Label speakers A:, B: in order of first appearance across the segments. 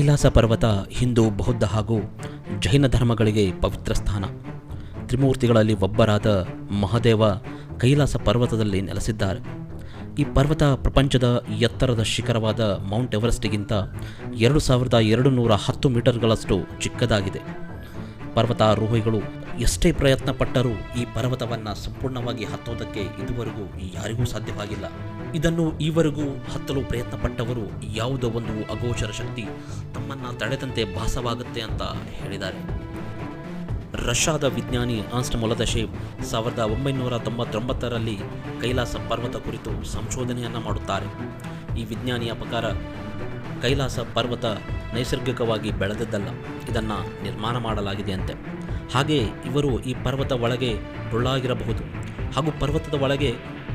A: ಕೈಲಾಸ ಪರ್ವತ, ಹಿಂದೂ, ಬೌದ್ಧ ಹಾಗೂ ಜೈನ ಧರ್ಮಗಳಿಗೆ ಪವಿತ್ರ ಸ್ಥಾನ. ತ್ರಿಮೂರ್ತಿಗಳಲ್ಲಿ ಒಬ್ಬರಾದ ಮಹಾದೇವ ಕೈಲಾಸ ಪರ್ವತದಲ್ಲಿ ನೆಲೆಸಿದ್ದಾರೆ. ಈ ಪರ್ವತ ಪ್ರಪಂಚದ ಎತ್ತರದ ಶಿಖರವಾದ ಮೌಂಟ್ ಎವರೆಸ್ಟ್ಗಿಂತ ಎರಡು ಸಾವಿರದ ಎರಡು ನೂರ ಹತ್ತು ಮೀಟರ್ಗಳಷ್ಟು ಚಿಕ್ಕದಾಗಿದೆ. ಪರ್ವತಾರೋಹಿಗಳು ಎಷ್ಟೇ ಪ್ರಯತ್ನ ಪಟ್ಟರೂ ಈ ಪರ್ವತವನ್ನು ಸಂಪೂರ್ಣವಾಗಿ ಹತ್ತೋದಕ್ಕೆ ಇದುವರೆಗೂ ಯಾರಿಗೂ ಸಾಧ್ಯವಾಗಿಲ್ಲ. ಇದನ್ನು ಈವರೆಗೂ ಹತ್ತಲು ಪ್ರಯತ್ನ ಪಟ್ಟವರು ಯಾವುದೋ ಒಂದು ಅಗೋಚರ ಶಕ್ತಿ ತಮ್ಮನ್ನು ತಡೆದಂತೆ ಭಾಸವಾಗುತ್ತೆ ಅಂತ ಹೇಳಿದ್ದಾರೆ. ರಷ್ಯಾದ ವಿಜ್ಞಾನಿ ಆನ್ಸ್ಟ್ ಮೊಲದಶೇವ್ ಸಾವಿರದ ಒಂಬೈನೂರ ತೊಂಬತ್ತೊಂಬತ್ತರಲ್ಲಿ ಕೈಲಾಸ ಪರ್ವತ ಕುರಿತು ಸಂಶೋಧನೆಯನ್ನು ಮಾಡುತ್ತಾರೆ. ಈ ವಿಜ್ಞಾನಿಯ ಪ್ರಕಾರ ಕೈಲಾಸ ಪರ್ವತ ನೈಸರ್ಗಿಕವಾಗಿ ಬೆಳೆದದ್ದಲ್ಲ, ಇದನ್ನು ನಿರ್ಮಾಣ ಮಾಡಲಾಗಿದೆಯಂತೆ. ಹಾಗೆ ಇವರು ಈ ಪರ್ವತ ಒಳಗೆ ಟೊಳ್ಳಾಗಿರಬಹುದು ಹಾಗೂ ಪರ್ವತದ ಒಳಗೆ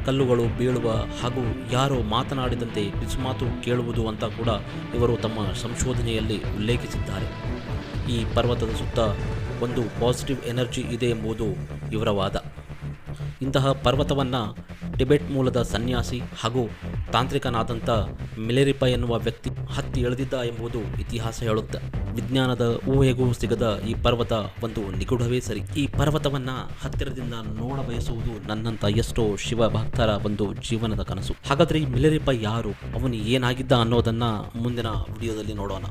A: ಕಲ್ಲುಗಳು ಬೀಳುವ ಹಾಗೂ ಯಾರೋ ಮಾತನಾಡಿದಂತೆ ಬಿಸುಮಾತು ಕೇಳುವುದು ಅಂತ ಕೂಡ ಇವರು ತಮ್ಮ ಸಂಶೋಧನೆಯಲ್ಲಿ ಉಲ್ಲೇಖಿಸಿದ್ದಾರೆ. ಈ ಪರ್ವತದ ಸುತ್ತ ಒಂದು ಪಾಸಿಟಿವ್ ಎನರ್ಜಿ ಇದೆ ಎಂಬುದು ಇವರ ವಾದ. ಇಂತಹ ಪರ್ವತವನ್ನು ಟಿಬೆಟ್ ಮೂಲದ ಸನ್ಯಾಸಿ ಹಾಗೂ ತಾಂತ್ರಿಕನಾದಂಥ ಮಿಲೆರಿಪ ಎನ್ನುವ ವ್ಯಕ್ತಿ ಹತ್ತಿ ಎಳೆದಿದ್ದ ಎಂಬುದು ಇತಿಹಾಸ ಹೇಳುತ್ತೆ. ವಿಜ್ಞಾನದ ಊಹೆಗೂ ಸಿಗದ ಈ ಪರ್ವತ ಒಂದು ನಿಗೂಢವೇ ಸರಿ. ಈ ಪರ್ವತವನ್ನು ಹತ್ತಿರದಿಂದ ನೋಡ ಬಯಸುವುದು ನನ್ನಂಥ ಎಷ್ಟೋ ಶಿವ ಭಕ್ತರ ಒಂದು ಜೀವನದ ಕನಸು. ಹಾಗಾದ್ರೆ ಈ ಮಿಲೆರಿಪ ಯಾರು? ಅವನು ಏನಾಗಿದ್ದ ಅನ್ನೋದನ್ನ ಮುಂದಿನ ವಿಡಿಯೋದಲ್ಲಿ ನೋಡೋಣ.